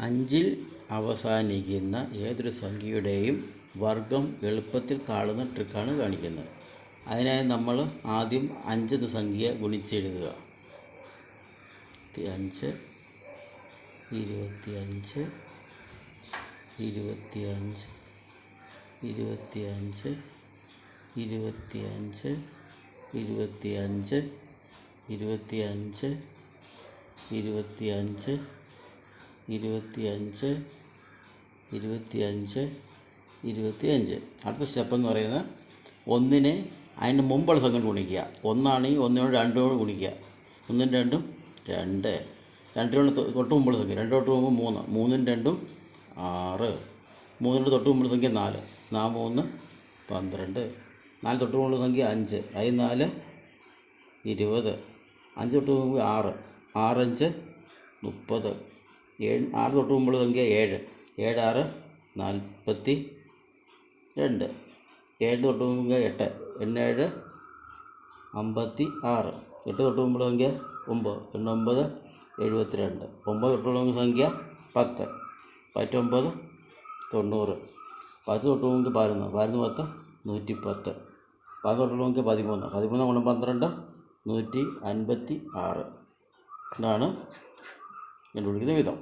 അഞ്ചിൽ അവസാനിക്കുന്ന ഏതൊരു സംഖ്യയുടെയും വർഗം എളുപ്പത്തിൽ കാണുന്ന ട്രിക്കാണ് കാണിക്കുന്നത്. അതിനായി നമ്മൾ ആദ്യം അഞ്ച് എന്ന സംഖ്യ ഗുണിച്ചെഴുതുക. അഞ്ച് ഇരുപത്തിയഞ്ച് ഇരുപത്തിയഞ്ച് ഇരുപത്തിയഞ്ച് ഇരുപത്തിയഞ്ച് ഇരുപത്തിയഞ്ച് ഇരുപത്തിയഞ്ച് ഇരുപത്തിയഞ്ച് ഇരുപത്തിയഞ്ച് ഇരുപത്തിയഞ്ച് ഇരുപത്തിയഞ്ച്. അടുത്ത സ്റ്റെപ്പ് എന്ന് പറയുന്നത് ഒന്നിനെ അതിന് മുമ്പുള്ള സംഘം ഗുണിക്കുക. ഒന്നാണെങ്കിൽ ഒന്നിനോട് രണ്ടിനോട് ഗുണിക്കുക. ഒന്നും രണ്ടും രണ്ട്. രണ്ടിനോട് തൊട്ട് മുമ്പുള്ള സംഖ്യ. രണ്ട് തൊട്ട് മുമ്പ് മൂന്ന്. മൂന്നും രണ്ടും ആറ്. മൂന്നിനോട് തൊട്ട് മുമ്പുള്ള സംഖ്യ നാല്. നാ മൂന്ന് പന്ത്രണ്ട്. നാല് തൊട്ട് മുമ്പുള്ള സംഖ്യ അഞ്ച്. അതിൽ നാല് ഇരുപത്. അഞ്ച് തൊട്ട് മുമ്പ് ആറ്. ആറഞ്ച് മുപ്പത്. ഏഴ് ആറ് തൊട്ട് മുമ്പുള്ള സംഖ്യ ഏഴ്. ഏഴ് ആറ് നാൽപ്പത്തി രണ്ട്. ഏഴ് തൊട്ട് മുമ്പ് എട്ട്. എണ്ണേഴ് അമ്പത്തി ആറ്. എട്ട് തൊട്ട് മുമ്പുള്ള സംഖ്യ ഒമ്പത്. എണ്ണൊമ്പത് എഴുപത്തി രണ്ട് ഒമ്പത് തൊട്ടുള്ള സംഖ്യ പത്ത്. പത്തൊമ്പത് തൊണ്ണൂറ്. പത്ത് തൊട്ട് മുമ്പ് പതിനൊന്ന്. പതിനൊന്ന് പത്ത് നൂറ്റി പത്ത് പത്ത് തൊട്ടുള്ള സംഖ്യ പതിമൂന്ന്. പതിമൂന്ന് ഗുണം പന്ത്രണ്ട് നൂറ്റി അൻപത്തി ആറ്. ഇതാണ് 那路是给哪味道？